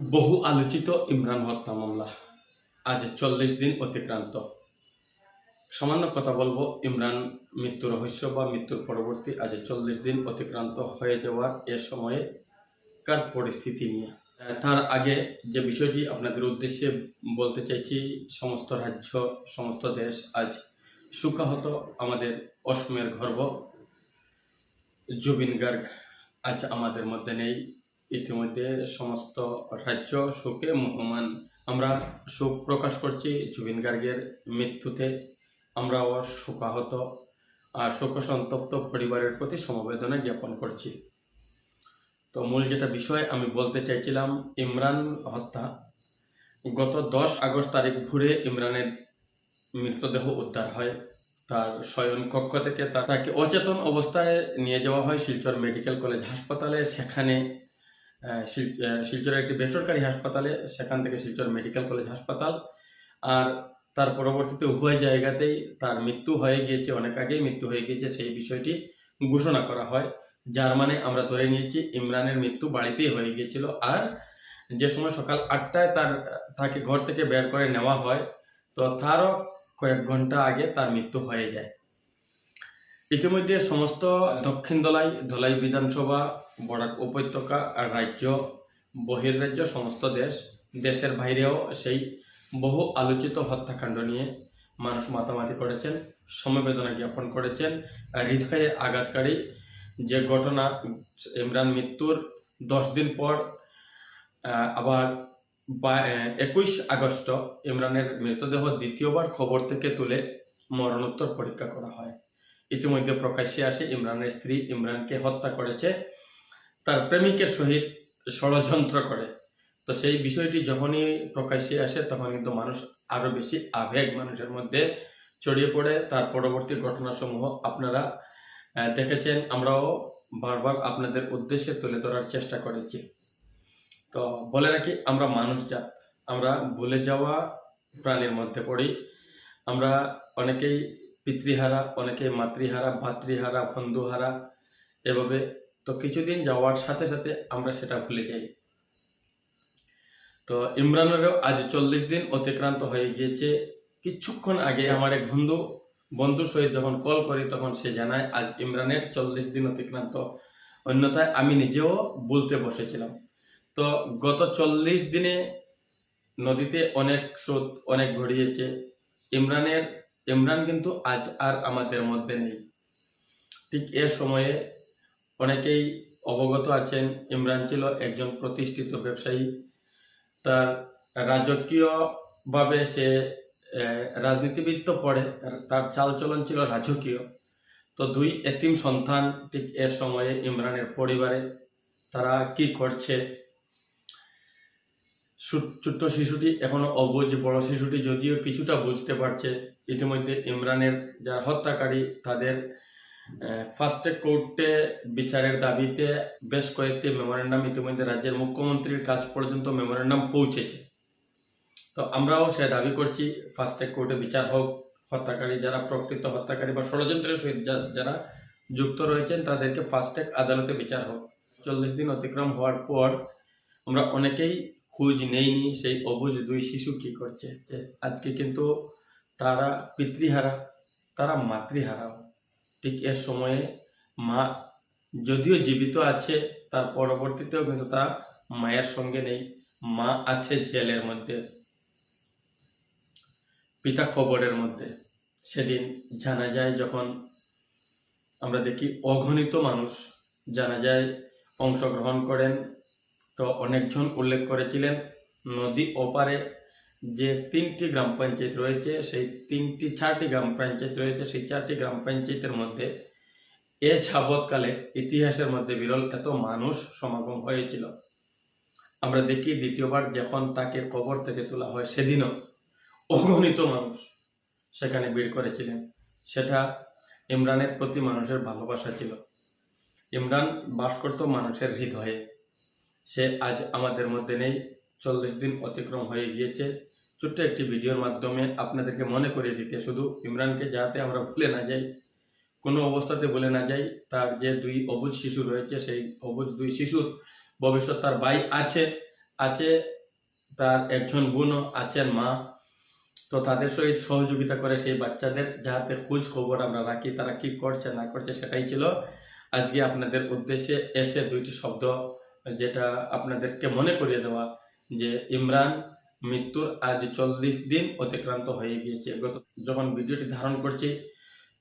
বহু আলোচিত ইমরান হত্যা মামলা আজ চল্লিশ দিন অতিক্রান্ত। সামান্য কথা বলব, ইমরান মৃত্যু রহস্য বা মৃত্যুর পরবর্তী আজ চল্লিশ দিন অতিক্রান্ত হয়ে যাওয়ার এ সময়ে কার পরিস্থিতি নিয়ে? তার আগে যে বিষয়টি আপনাদের উদ্দেশ্যে বলতে চাইছি, সমস্ত রাজ্য, সমস্ত দেশ আজ সুখাহত আমাদের অসমের গর্ব। জুবিন গার্গ আজ আমাদের মধ্যে নেই। ইতিমধ্যে সমস্ত রাজ্য শোকে মুহমান। আমরা শোক প্রকাশ করছি জুবিন গার্গের মৃত্যুতে। আমরাও শোকাহত আর শোক শোকসন্তপ্ত পরিবারের প্রতি সমবেদনা জ্ঞাপন করছি। তো মূল যেটা বিষয় আমি বলতে চাইছিলাম, ইমরান হত্যা। গত দশ আগস্ট তারিখ ভোরে ইমরানের মৃতদেহ উদ্ধার হয়। তার শয়ন কক্ষ থেকে তাকে অচেতন অবস্থায় নিয়ে যাওয়া হয় শিলচর মেডিকেল কলেজ হাসপাতালে। সেখানে শিলচরের একটি বেসরকারি হাসপাতালে, সেখান থেকে শিলচর মেডিকেল কলেজ হাসপাতাল। আর তার পরবর্তীতে উভয় জায়গাতেই তার মৃত্যু হয়ে গিয়েছে, অনেক আগেই মৃত্যু হয়ে গিয়েছে, সেই বিষয়টি ঘোষণা করা হয়। যার মানে আমরা ধরে নিয়েছি, ইমরানের মৃত্যু বাড়িতেই হয়ে গিয়েছিল। আর যে সময় সকাল আটটায় তার, তাকে ঘর থেকে বের করে নেওয়া হয় তো তারও কয়েক ঘণ্টা আগে তার মৃত্যু হয়ে যায়। ইতিমধ্যে সমস্ত দক্ষিণ দলাই ধলাই বিধানসভা, বরাক উপত্যকা আর রাজ্য বহির্রাজ্য সমস্ত দেশ, দেশের বাইরেও সেই বহু আলোচিত হত্যাকাণ্ড নিয়ে মানুষ মাতামাতি করেছেন, সমবেদনা জ্ঞাপন করেছেন, হৃদয়ে আঘাতকারী যে ঘটনা, ইমরান মৃত্যুর দশ দিন পর আবার একুশ আগস্ট ইমরানের মৃতদেহ দ্বিতীয়বার খবর থেকে তুলে মরণোত্তর পরীক্ষা করা হয়। ইতিমধ্যে প্রকাশ্যে আসে ইমরানের স্ত্রী ইমরানকে হত্যা করেছে, তার প্রেমিকের সহিত ষড়যন্ত্র করে। তো সেই বিষয়টি যখনই প্রকাশ্যে আসে, তখন কিন্তু মানুষ আরও বেশি আবেগ মানুষের মধ্যে ছড়িয়ে পড়ে। তার পরবর্তী ঘটনাসমূহ আপনারা দেখেছেন। আমরাও বারবার আপনাদের উদ্দেশ্যে তুলে ধরার চেষ্টা করেছি। তো বলে রাখি, আমরা মানুষ যা আমরা ভুলে যাওয়া প্রাণীর মধ্যে পড়ি। আমরা অনেকেই পিতৃহারা, অনেকে মাতৃহারা, ভাতৃহারা, বন্ধুহারা, এভাবে তো কিছুদিন যাওয়ার সাথে সাথে আমরা সেটা ভুলে যাই। তো ইমরানেরও আজ চল্লিশ দিন অতিক্রান্ত হয়ে গিয়েছে। কিছুক্ষণ আগে আমার এক বন্ধু বন্ধুর সহিত যখন কল করি তখন সে জানায়, আজ ইমরানের চল্লিশ দিন অতিক্রান্ত। অন্যথায় আমি নিজেও বলতে বসেছিলাম। তো গত চল্লিশ দিনে নদীতে অনেক স্রোত অনেক ঘড়িয়েছে ইমরানের ইমরান কিন্তু আজ আর আমাদের মধ্যে নেই। ঠিক এ সময়ে অনেকেই অবগত আছেন, ইমরান ছিল একজন প্রতিষ্ঠিত ব্যবসায়ী। তার রাজকীয়ভাবে সে রাজনীতিবিদ তো পড়ে তার চালচলন ছিল রাজকীয়। তো দুই এতিম সন্তান ঠিক এ সময়ে ইমরানের পরিবারে। তারা কি করছে? ছোট্ট শিশুটি এখনও অবুঝ বড় শিশুটি যদিও কিছুটা বুঝতে পারছে। ইতিমধ্যে ইমরানের যারা হত্যাকারী, তাদের ফার্স্টে কোর্টে বিচারের দাবিতে বেশ কয়েকটি মেমোরেন্ডাম ইতিমধ্যে রাজ্যের মুখ্যমন্ত্রীর কাছ পর্যন্ত মেমোরেন্ডাম পৌঁছেছে। তো আমরাও সে দাবি করছি, ফার্স্টে কোর্টে বিচার হোক, হত্যাকারী যারা প্রকৃত হত্যাকারী বা ষড়যন্ত্রের সহিত যারা যুক্ত রয়েছেন, তাদেরকে ফার্স্টেক আদালতে বিচার হোক। চল্লিশ দিন অতিক্রম হওয়ার পর আমরা অনেকেই খোঁজ নেইনি, সেই অবুজ দুই শিশু কি করছে? আজকে কিন্তু তারা পিতৃহারা, তারা মাতৃহারাও। ঠিক এ সময়ে মা যদিও জীবিত আছে, তার পরবর্তীতেও কিন্তু তারা মায়ের সঙ্গে নেই। মা আছে জেলের মধ্যে, পিতা কবরের মধ্যে। সেদিন জানা যায় যখন আমরা দেখি অগণিত মানুষ জানা যায় অংশগ্রহণ করেন তো অনেকজন উল্লেখ করেছিলেন, নদী ওপারে যে তিনটি গ্রাম পঞ্চায়েত রয়েছে, সেই তিনটি চারটি গ্রাম পঞ্চায়েত রয়েছে, সেই চারটি গ্রাম পঞ্চায়েতের মধ্যে এ যাবৎকালে ইতিহাসের মধ্যে বিরল এত মানুষ সমাগম হয়েছিল। আমরা দেখি দ্বিতীয়বার যখন তাকে কবর থেকে তোলা হয়, সেদিনও অগণিত মানুষ সেখানে ভিড় করেছিলেন। সেটা ইমরানের প্রতি মানুষের ভালোবাসা ছিল। ইমরান বাস করত মানুষের হৃদয়ে। সে আজ আমাদের মধ্যে নেই। চল্লিশ দিন অতিক্রম হয়ে গিয়েছে। ছোট্ট একটি ভিডিওর মাধ্যমে আপনাদেরকে মনে করিয়ে দিতে শুধু ইমরানকে যাতে আমরা ভুলে না যাই, কোনো অবস্থাতে বলে না যাই, তার যে দুই অবুজ শিশু রয়েছে, সেই অবুজ দুই শিশুর ভবিষ্যৎ তার ভাই আছে আছে তার একজন বোনও আছেন মা। তো তাদের সহিত সহযোগিতা করে সেই বাচ্চাদের যাতে খোঁজ খবর আমরা রাখি, তারা কি করছে, না করছে সেটাই ছিল। আজকে আপনাদের উদ্দেশ্যে এসে দুইটি শব্দ যেটা আপনাদেরকে মনে করিয়ে দেওয়া যে ইমরান মৃত্যুর আজ চল্লিশ দিন অতিক্রান্ত হয়ে গিয়েছে। গত যখন ভিডিওটি ধারণ করছি,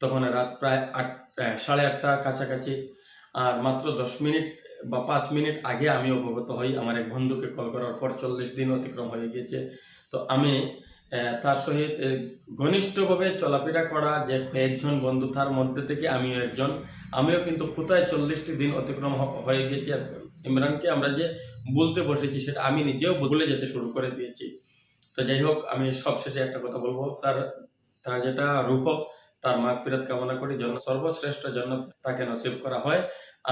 তখন রাত প্রায় আট সাড়ে আটটার কাছাকাছি। আর মাত্র দশ মিনিট বা পাঁচ মিনিট আগে আমি অবগত হই, আমার এক বন্ধুকে কল করার পর চল্লিশ দিন অতিক্রম হয়ে গিয়েছে। তো আমি তার সহিত ঘনিষ্ঠভাবে চলাফেরা করা যে কয়েকজন বন্ধু, তার মধ্যে থেকে আমিও একজন। আমিও কিন্তু কোথায় চল্লিশটি দিন অতিক্রম হয়ে আর ইমরানকে আমরা যে বলতে বসেছি সেটা আমি নিজেও ভুলে যেতে শুরু করে দিয়েছি। তো যাই হোক, আমি সবশেষে একটা কথা বলব। তার তার যেটা রূপক, তার মাগ ফিরত কামনা করি। যেন সর্বশ্রেষ্ঠ জন্য তাকে নসিব করা হয়।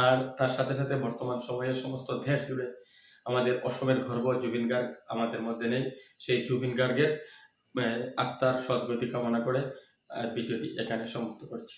আর তার সাথে সাথে বর্তমান সময়ে সমস্ত দেশ জুড়ে আমাদের অসমের গর্ব জুবিন গার্গ আমাদের মধ্যে নেই। সেই জুবিন গার্গের আত্মার সদ্গতি কামনা করে ভিডিওটি এখানে সমাপ্ত করছি।